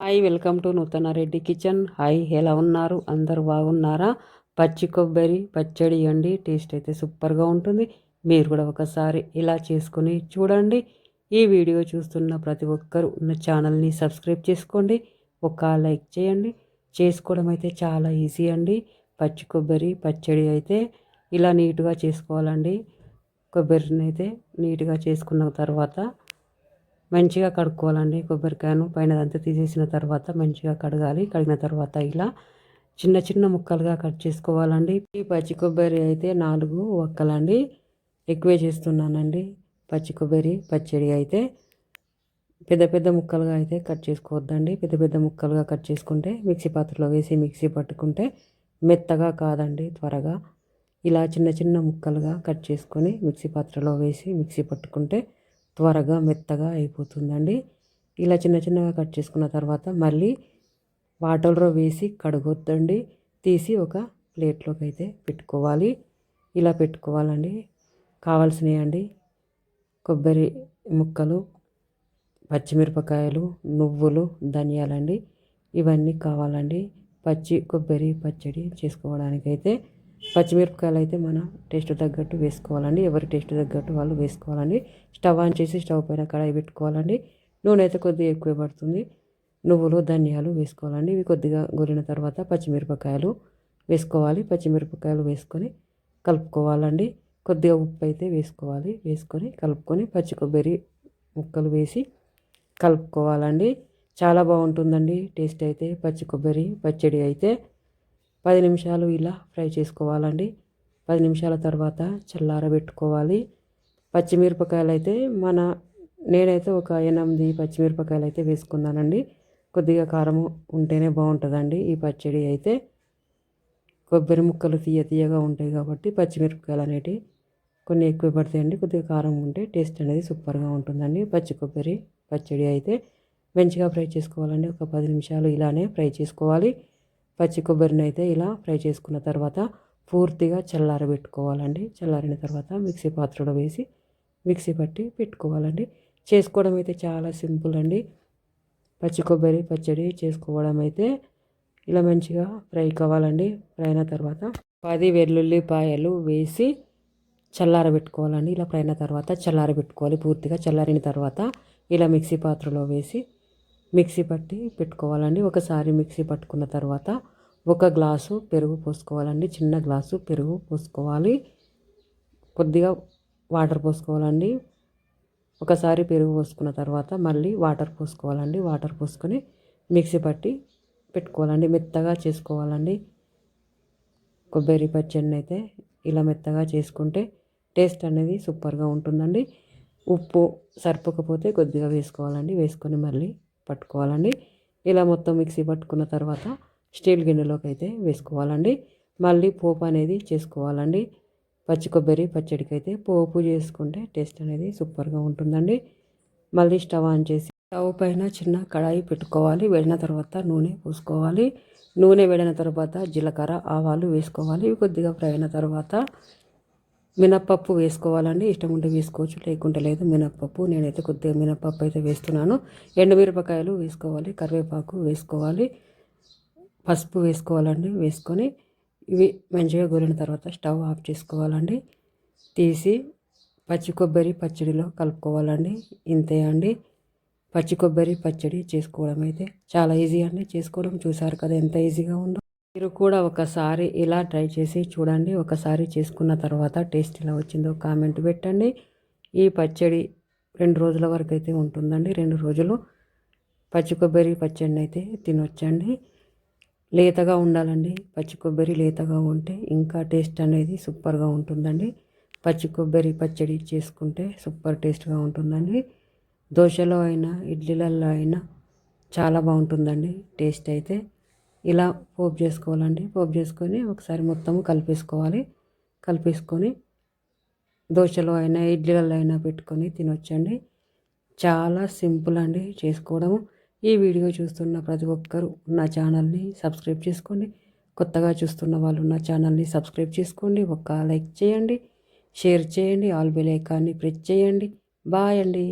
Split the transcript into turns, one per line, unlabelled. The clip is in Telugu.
హాయ్ వెల్కమ్ టు నూతన రెడ్డి కిచెన్. హాయ్ ఎలా ఉన్నారు? అందరు బాగున్నారా? పచ్చి కొబ్బరి పచ్చడి అండి. టేస్ట్ అయితే సూపర్గా ఉంటుంది. మీరు కూడా ఒకసారి ఇలా చేసుకుని చూడండి. ఈ వీడియో చూస్తున్న ప్రతి ఒక్కరు నా ఛానల్ని సబ్స్క్రైబ్ చేసుకోండి. ఒక లైక్ చేయండి. చేసుకోవడం అయితే చాలా ఈజీ అండి. పచ్చి కొబ్బరి పచ్చడి అయితే ఇలా నీట్గా చేసుకోవాలండి. కొబ్బరిని అయితే నీట్గా చేసుకున్న తర్వాత మంచిగా కడుక్కోవాలండి కొబ్బరికాయను. పైన అంతా తీసేసిన తర్వాత మంచిగా కడగాలి. కడిగిన తర్వాత ఇలా చిన్న చిన్న ముక్కలుగా కట్ చేసుకోవాలండి. ఈ పచ్చి కొబ్బరి అయితే నాలుగు ఒక్కలండి. ఎక్కువే చేస్తున్నానండి. పచ్చి కొబ్బరి పచ్చడి అయితే పెద్ద పెద్ద ముక్కలుగా అయితే కట్ చేసుకోవద్దండి. పెద్ద పెద్ద ముక్కలుగా కట్ చేసుకుంటే మిక్సీ పాత్రలో వేసి మిక్సీ పట్టుకుంటే మెత్తగా కాదండి త్వరగా. ఇలా చిన్న చిన్న ముక్కలుగా కట్ చేసుకొని మిక్సీ పాత్రలో వేసి మిక్సీ పట్టుకుంటే త్వరగా మెత్తగా అయిపోతుందండి. ఇలా చిన్న చిన్నగా కట్ చేసుకున్న తర్వాత మళ్ళీ వాటర్లో వేసి కడగొద్దండి. తీసి ఒక ప్లేట్లోకి అయితే పెట్టుకోవాలి. ఇలా పెట్టుకోవాలండి. కావాల్సినవి అండి కొబ్బరి ముక్కలు పచ్చిమిరపకాయలు నువ్వులు ధనియాలండి. ఇవన్నీ కావాలండి. పచ్చి కొబ్బరి పచ్చడి చేసుకోవడానికైతే పచ్చిమిరపకాయలు అయితే మనం టేస్ట్ తగ్గట్టు వేసుకోవాలండి. ఎవరి టేస్ట్ తగ్గట్టు వాళ్ళు వేసుకోవాలండి. స్టవ్ ఆన్ చేసి స్టవ్ పైన కడాయి పెట్టుకోవాలండి. నూనె అయితే కొద్దిగా ఎక్కువ పడుతుంది. నువ్వులు ధనియాలు వేసుకోవాలండి. ఇవి కొద్దిగా గొరిన తర్వాత పచ్చిమిరపకాయలు వేసుకోవాలి. పచ్చిమిరపకాయలు వేసుకొని కలుపుకోవాలండి. కొద్దిగా ఉప్పు అయితే వేసుకోవాలి. వేసుకొని కలుపుకొని పచ్చి కొబ్బరి ముక్కలు వేసి కలుపుకోవాలండి. చాలా బాగుంటుందండి. టేస్ట్ అయితే పచ్చి కొబ్బరి పచ్చడి అయితే. పది నిమిషాలు ఇలా ఫ్రై చేసుకోవాలండి. పది నిమిషాల తర్వాత చల్లారబెట్టుకోవాలి. పచ్చిమిరపకాయలు అయితే మన నేనైతే ఒక ఎనిమిది పచ్చిమిరపకాయలు అయితే వేసుకున్నానండి. కొద్దిగా కారం ఉంటేనే బాగుంటుందండి ఈ పచ్చడి అయితే. కొబ్బరి ముక్కలు తీయ తీయగా ఉంటాయి కాబట్టి పచ్చిమిరపకాయలు అనేటివి కొన్ని ఎక్కువ పడతాయండి. కొద్దిగా కారం ఉంటే టేస్ట్ అనేది సూపర్గా ఉంటుందండి. పచ్చి కొబ్బరి పచ్చడి అయితే. మంచిగా ఫ్రై చేసుకోవాలండి. ఒక పది నిమిషాలు ఇలానే ఫ్రై చేసుకోవాలి. పచ్చి కొబ్బరిని అయితే ఇలా ఫ్రై చేసుకున్న తర్వాత పూర్తిగా చల్లారబెట్టుకోవాలండి. చల్లారిన తర్వాత మిక్సీ పాత్రలో వేసి మిక్సీ పట్టి పెట్టుకోవాలండి. చేసుకోవడం అయితే చాలా సింపుల్ అండి. పచ్చి కొబ్బరి పచ్చడి చేసుకోవడం అయితే ఇలా మంచిగా ఫ్రై కావాలండి. ఫ్రై అయిన తర్వాత పది వెల్లుల్లిపాయలు వేసి చల్లారబెట్టుకోవాలండి. ఇలా ఫ్రై అయిన తర్వాత చల్లారబెట్టుకోవాలి. పూర్తిగా చల్లారిన తర్వాత ఇలా మిక్సీ పాత్రలో వేసి మిక్సీ పట్టి పెట్టుకోవాలండి. ఒకసారి మిక్సీ పట్టుకున్న తర్వాత ఒక గ్లాసు పెరుగు పోసుకోవాలండి. చిన్న గ్లాసు పెరుగు పోసుకోవాలి. కొద్దిగా వాటర్ పోసుకోవాలండి. ఒకసారి పెరుగు పోసుకున్న తర్వాత మళ్ళీ వాటర్ పోసుకోవాలండి. వాటర్ పోసుకొని మిక్సీ పట్టి పెట్టుకోవాలండి. మెత్తగా చేసుకోవాలండి. కొబ్బరి పచ్చడిని అయితే ఇలా మెత్తగా చేసుకుంటే టేస్ట్ అనేది సూపర్గా ఉంటుందండి. ఉప్పు సరిపోకపోతే కొద్దిగా వేసుకోవాలండి. వేసుకొని మళ్ళీ పట్టుకోవాలండి. ఇలా మొత్తం మిక్సీ పట్టుకున్న తర్వాత స్టీల్ గిన్నెలోకి అయితే వేసుకోవాలండి. మళ్ళీ పోపు అనేది చేసుకోవాలండి. పచ్చి కొబ్బరి పచ్చడికి అయితే పోపు చేసుకుంటే టేస్ట్ అనేది సూపర్గా ఉంటుందండి. మళ్ళీ స్టవ్ ఆన్ చేసి స్టవ్ పైన చిన్న కడాయి పెట్టుకోవాలి. వెళ్ళిన తర్వాత నూనె పోసుకోవాలి. నూనె వెళ్ళిన తర్వాత జీలకర్ర ఆవాలు వేసుకోవాలి. కొద్దిగా ఫ్రై అయిన తర్వాత మినప్పప్పు వేసుకోవాలండి. ఇష్టం ఉంటే వేసుకోవచ్చు లేకుంటే లేదు. మినప్పప్పు నేనైతే కొద్దిగా మినప్పప్పు అయితే వేస్తున్నాను. ఎండుమిరపకాయలు వేసుకోవాలి కరివేపాకు వేసుకోవాలి పసుపు వేసుకోవాలండి వేసుకొని ఇవి మంచిగా గోలిన తర్వాత స్టవ్ ఆఫ్ చేసుకోవాలండి. తీసి పచ్చి కొబ్బరి పచ్చడిలో కలుపుకోవాలండి. ఇంతే అండి. పచ్చి కొబ్బరి పచ్చడి చేసుకోవడం అయితే చాలా ఈజీ అండి. చేసుకోవడం చూసారు కదా ఎంత ఈజీగా ఉందో. మీరు కూడా ఒకసారి ఇలా ట్రై చేసి చూడండి. ఒకసారి చేసుకున్న తర్వాత టేస్ట్ ఎలా వచ్చిందో కామెంట్ పెట్టండి. ఈ పచ్చడి రెండు రోజుల వరకు అయితే ఉంటుందండి. రెండు రోజులు పచ్చి కొబ్బరి పచ్చడిని అయితే తినొచ్చండి. లేతగా ఉండాలండి. పచ్చి కొబ్బరి లేతగా ఉంటే ఇంకా టేస్ట్ అనేది సూపర్గా ఉంటుందండి. పచ్చి కొబ్బరి పచ్చడి చేసుకుంటే సూపర్ టేస్ట్గా ఉంటుందండి. దోశలో అయినా ఇడ్లీలలో అయినా చాలా బాగుంటుందండి టేస్ట్ అయితే. ఇలా పోపు చేసుకోవాలండి. పోపు చేసుకొని ఒకసారి మొత్తం కలిపేసుకోవాలి. కలిపేసుకొని దోశలో అయినా ఇడ్లీలలో అయినా పెట్టుకొని తినొచ్చండి. చాలా సింపుల్ అండి చేసుకోవడము. ఈ వీడియో చూస్తున్న ప్రతి ఒక్కరూ నా ఛానల్ని సబ్స్క్రైబ్ చేసుకోండి. కొత్తగా చూస్తున్న వాళ్ళు నా ఛానల్ని సబ్స్క్రైబ్ చేసుకోండి. ఒక లైక్ చేయండి. షేర్ చేయండి. ఆల్ బెల్ ఐకాన్ని ప్రెస్ చేయండి. బాయ్ అండి.